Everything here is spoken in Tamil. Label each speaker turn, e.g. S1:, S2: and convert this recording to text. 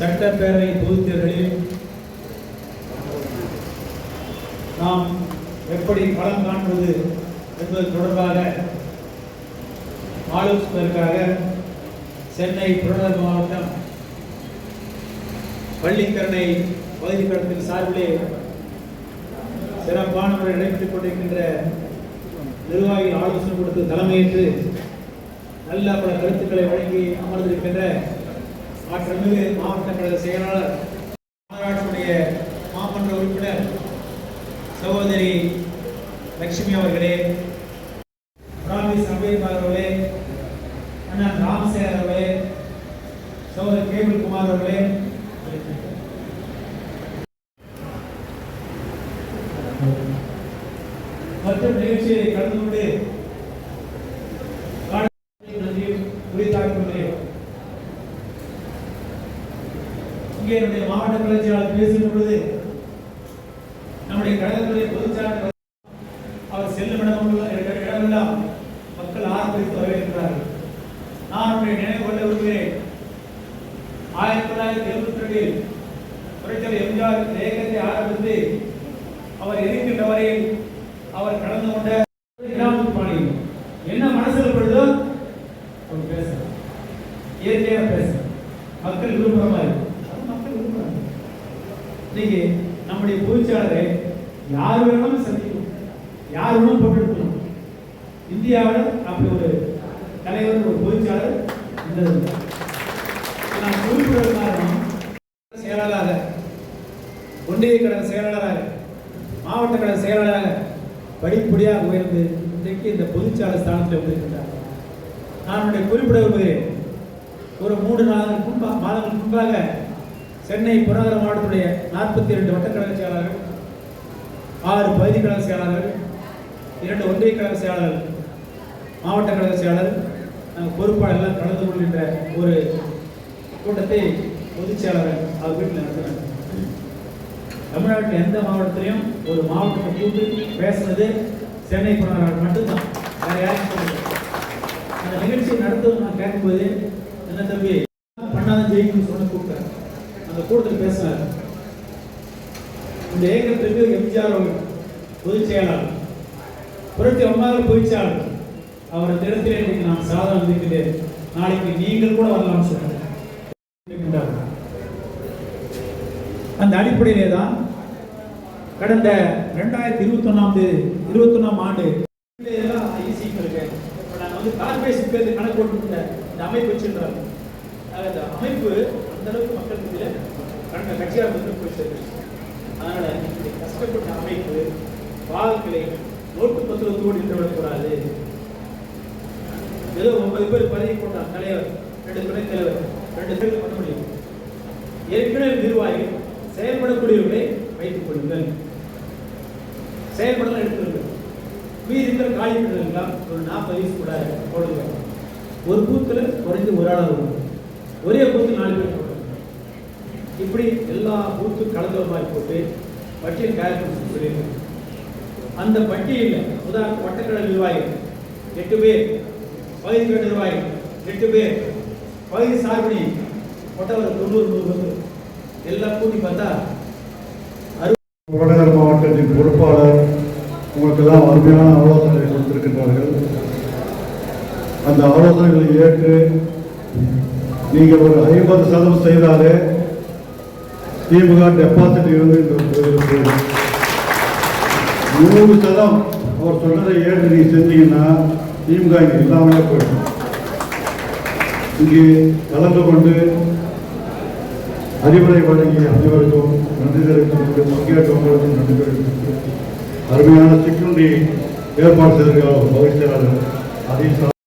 S1: சட்டப்பேரவை பொதுத்தேர்தலில் நாம் எப்படி பலம் காண்பது என்பது தொடர்பாக ஆலோசனைக்காக சென்னை புறநகர் மாவட்டம் பள்ளிக்கரணை பகுதிக்கடத்தின் சார்பிலே சிறப்பான முறை நடைபெற்றுக் கொண்டிருக்கின்ற நிர்வாகிகள் ஆலோசனை கொடுத்து தலைமையேற்று நல்ல பல கருத்துக்களை வழங்கி அமர்ந்திருக்கின்ற மாற்றமிகு மாவட்ட கழக செயலாளர் மாநகராட்சியுடைய மாமன்ற உறுப்பினர் சகோதரி லட்சுமி அவர்களே ராமி அம்பேத்கர் அவர்களே அண்ணன் ராமசேகர் அவர்களே சகோதரர் கேபிள் குமார் அவர்களே மற்றும் நிகழ்ச்சியை கலந்து கொண்டு நன்றி உரித்தாக்கியுள்ளேன் இங்கே என்னுடைய மாவட்ட பேசுகின்ற பொழுது நம்முடைய கழகத்துடைய பொதுச்சாளர் அவர் செல்லும் இடமெல்லாம் இடமெல்லாம் மக்கள் ஆர்ப்பரித்து வரவேற்கிறார்கள். நான் உடைய நினைவு கொள்ள விரும்புகிறேன். ஆயிரத்தி தொள்ளாயிரத்தி எழுபத்தி ரெண்டில் புரட்சியாளர் எம்ஜிஆர் இயக்கத்தை ஆரம்பித்து அவர் இருக்கின்ற வரையில் அவர் கடந்து கொண்ட கிராமத்து பாணியில் என்ன மனசில் பொழுதோ அவர் பேசுறார் இயற்கையாக பேசுறார் மக்கள் விரும்புகிற மாதிரி. இன்னைக்கு நம்முடைய பொதுச்சாளரை யார் வேணாலும் சந்திக்கணும். யார் வேணாலும் போட்டுருக்கணும் இந்தியாவில் அப்படி ஒரு தலைவர் ஒரு பொதுச்சாளர் இருந்தது நான் குறிப்பிட காரணம் செயலாளராக ஒன்றிய கழக செயலாளராக மாவட்ட கழக செயலாளராக படிப்படியாக உயர்ந்து இன்றைக்கு இந்த பொதுச்சாளர் ஸ்தானத்தில் வந்திருக்கின்றார். நான் குறிப்பிட விரும்புகிறேன். ஒரு மூன்று நாலு முன்பா மாதங்களுக்கு முன்பாக சென்னை புறநகர மாவட்டத்துடைய நாற்பத்தி இரண்டு வட்டக்கழக செயலாளர்கள் ஆறு பகுதி கழக செயலாளர்கள் இரண்டு ஒன்றிய கழக செயலாளர்கள் மாவட்ட கழக செயலாளர் நாங்கள் பொறுப்பாளர்கள் கலந்து கொள்கின்ற ஒரு கூட்டத்தை பொதுச் செயலாளர் அவர் வீட்டில் நடத்தினார் தமிழ்நாட்டில் எந்த மாவட்டத்திலையும் ஒரு மாவட்டத்தை கூப்பிட்டு பேசுனது சென்னை புறநகர் மட்டும்தான். வேற யாரும் அந்த நிகழ்ச்சியை நடத்தும் நான் கேட்கும்போது என்ன தம்பி பண்ணாதான் ஜெயிக்கணும்னு சொன்ன கூப்பிட்டேன் அந்த கூட்டத்தில் பேசினார் இந்த இயக்கத்திற்கு எம்ஜிஆர் பொதுச் செயலாளர் புரட்சி அம்மாவில் பொதுச்செயலாளர் அவர் இந்த இடத்திலே இன்னைக்கு நான் சாதனம் இருக்கிறேன் நாளைக்கு நீங்கள் கூட வரலாம் சொன்னார் அந்த அடிப்படையிலே தான் கடந்த ரெண்டாயிரத்தி இருபத்தொன்னாம் தேதி இருபத்தொன்னாம் ஆண்டு இதெல்லாம் ஐசிக்கு நாங்கள் வந்து கார்பரேஷன் பேருந்து கணக்கு போட்டு இந்த அமைப்பு வச்சிருக்கிறோம். அந்த அமைப்பு அந்தளவுக்கு மக்கள் மத்தியில் கண்ட கட்சியாக வந்து போய் சேர்ந்துருச்சு. அதனால் இந்த கஷ்டப்பட்ட அமைப்பு வாழ்க்கையை நோட்டு பத்திரத்தோடு நின்று விடக்கூடாது ஏதோ ஒன்பது பேர் பதவி போட்டான் தலைவர் ரெண்டு துணைத் தலைவர் ரெண்டு பேர் பண்ண முடியும். ஏற்கனவே நிர்வாகிகள் செயல்படக்கூடியவர்களை வைத்துக் கொள்ளுங்கள். செயல்படலாம் எடுத்துருங்கள் மீதி இருக்கிற காலி எல்லாம் ஒரு நாற்பது வயசு கூட போடுங்க. ஒரு பூத்தில் குறைஞ்சு ஒரு ஆள் ஒரே பூத்தில் நாலு பேர் எல்லா பூத்து கலந்தவமாய் போட்டு பட்டியல் தயார் சொல்லியிருக்கோம் அந்த பட்டியலில் உதாரண வட்டக்கடை நிர்வாகிகள் எட்டு பேர் பகுதி கட நிர்வாகிகள் எட்டு பேர் பகுதி சார்பணி மொத்தம் ஒரு தொண்ணூறு நூறு எல்லாம் கூட்டி பார்த்தா
S2: புறநகர் மாவட்டத்தின் பொறுப்பாளர் உங்களுக்கெல்லாம் அருமையான ஆலோசனை கொடுத்திருக்கின்றார்கள். அந்த ஆலோசனைகளை ஏற்று நீங்கள் ஒரு ஐம்பது சதவீதம் செய்தாலே திமுக டெபாசிட் இருந்து நூறு சதம். அவர் சொல்றதை ஏற்று நீ செஞ்சீங்கன்னா திமுக இங்கே இல்லாமலே போயிடும் இங்கே கலந்து கொண்டு அறிவுரை வழங்கி அனைவருக்கும் நன்றி தெரிவித்துக் பங்கேற்றவங்களுக்கும் நன்றி தெரிவித்துக் அருமையான சிற்றுண்டி ஏற்பாடு செய்திருக்கிறார் பகுதி செயலாளர்